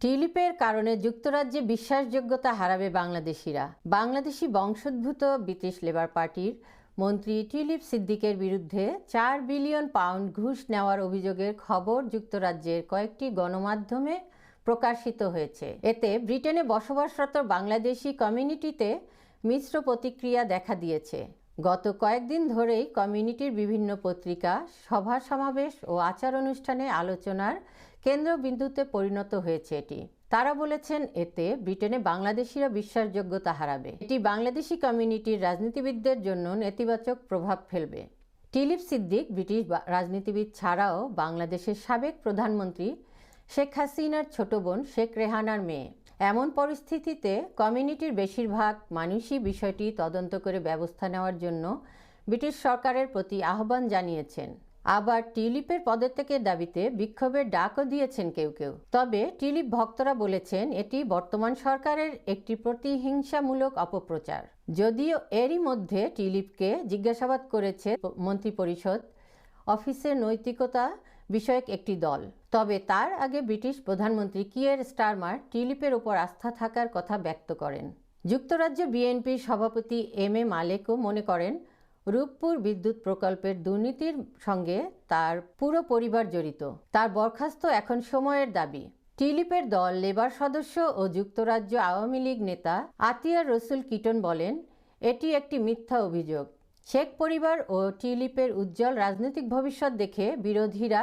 টিলিপের কারণে যুক্তরাজ্যে বিশ্বাসযোগ্যতা হারাবে বাংলাদেশিরা। বাংলাদেশি বংশোদ্ভূত ব্রিটিশ লেবার পার্টির মন্ত্রী টিলিপ সিদ্দিকের বিরুদ্ধে চার বিলিয়ন পাউন্ড ঘুষ নেওয়ার অভিযোগের খবর যুক্তরাজ্যের কয়েকটি গণমাধ্যমে প্রকাশিত হয়েছে। এতে ব্রিটেনে বসবাসরত বাংলাদেশি কমিউনিটিতে মিশ্র প্রতিক্রিয়া দেখা দিয়েছে। গত কয়েকদিন ধরেই কমিউনিটির বিভিন্ন পত্রিকা, সভা সমাবেশ ও আচার অনুষ্ঠানে আলোচনার কেন্দ্রবিন্দুতে পরিণত হয়েছে এটি। তারা বলেছেন এতে ব্রিটেনে বাংলাদেশিরা বিশ্বাসযোগ্যতা হারাবে। এটি বাংলাদেশি কমিউনিটির রাজনীতিবিদদের জন্য নেতিবাচক প্রভাব ফেলবে। টিলিপ সিদ্দিক ব্রিটিশ রাজনীতিবিদ ছাড়াও বাংলাদেশের সাবেক প্রধানমন্ত্রী শেখ হাসিনার ছোট বোন শেখ রেহানার মেয়ে। এমন পরিস্থিতিতে কমিউনিটির বেশিরভাগ মানুষই বিষয়টি তদন্ত করে ব্যবস্থা নেওয়ার জন্য ব্রিটিশ সরকারের প্রতি আহ্বান জানিয়েছেন। আবার টিলিপের পদত্যাগের দাবিতে বিক্ষোভের ডাকও দিয়েছেন কেউ কেউ। তবে টিলিপ ভক্তরা বলেছেন, এটি বর্তমান সরকারের একটি প্রতিহিংসামূলক অপপ্রচার। যদিও এরই মধ্যে টিলিপকে জিজ্ঞাসাবাদ করেছে মন্ত্রিপরিষদ অফিসের নৈতিকতা বিষয়ক একটি দল। তবে তার আগে ব্রিটিশ প্রধানমন্ত্রী কিয়ের স্টারমার টিলিপের উপর আস্থা থাকার কথা ব্যক্ত করেন। যুক্তরাজ্য বিএনপির সভাপতি এম এ মালেকও মনে করেন রূপপুর বিদ্যুৎ প্রকল্পের দুর্নীতির সঙ্গে তার পুরো পরিবার জড়িত। তার বরখাস্ত এখন সময়ের দাবি। টিলিপের দল, লেবার সদস্য ও যুক্তরাজ্য আওয়ামী লীগ নেতা আতিয়ার রসুল কিটন বলেন, এটি একটি মিথ্যা অভিযোগ। শেখ পরিবার ও টিলিপের উজ্জ্বল রাজনৈতিক ভবিষ্যৎ দেখে বিরোধীরা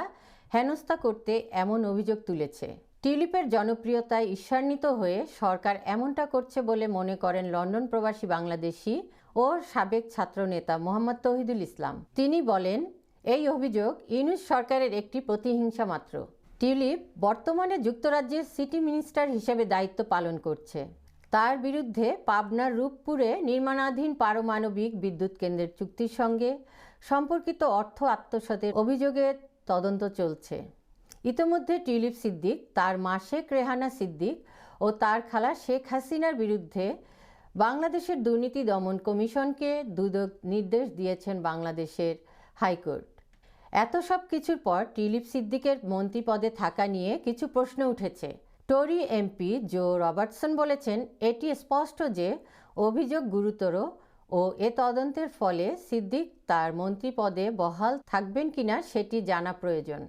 হেনস্থা করতে এমন অভিযোগ তুলেছে। টিলিপের জনপ্রিয়তায় ঈর্ষান্বিত হয়ে সরকার এমনটা করছে বলে মনে করেন লন্ডন প্রবাসী বাংলাদেশি ও সাবেক ছাত্রনেতা মোহাম্মদ তহিদুল ইসলাম। তিনি বলেন, এই অভিযোগ ইউনুস সরকারের একটি প্রতিহিংসা মাত্র। টিউলিপ বর্তমানে যুক্তরাজ্যের সিটি মিনিস্টার হিসেবে দায়িত্ব পালন করছে। তার বিরুদ্ধে পাবনার রূপপুরে নির্মাণাধীন পারমাণবিক বিদ্যুৎ কেন্দ্রের চুক্তির সঙ্গে সম্পর্কিত অর্থ আত্মসাতের অভিযোগের তদন্ত চলছে। ইতোমধ্যে টিউলিপ সিদ্দিক, তার মা শেখ রেহানা সিদ্দিক ও তার খালা শেখ হাসিনার বিরুদ্ধে বাংলাদেশের দুর্নীতি দমন কমিশনকে দুদক নির্দেশ দিয়েছেন বাংলাদেশের হাইকোর্ট। এত সব কিছুর পর টিলিপ সিদ্দিকের মন্ত্রী পদে থাকা নিয়ে কিছু প্রশ্ন উঠেছে। টরি এমপি জো রবার্টসন বলেছেন, এটি স্পষ্ট যে অভিযোগ গুরুতর ও এ তদন্তের ফলে সিদ্দিক তার মন্ত্রী পদে বহাল থাকবেন কিনা সেটি জানা প্রয়োজন।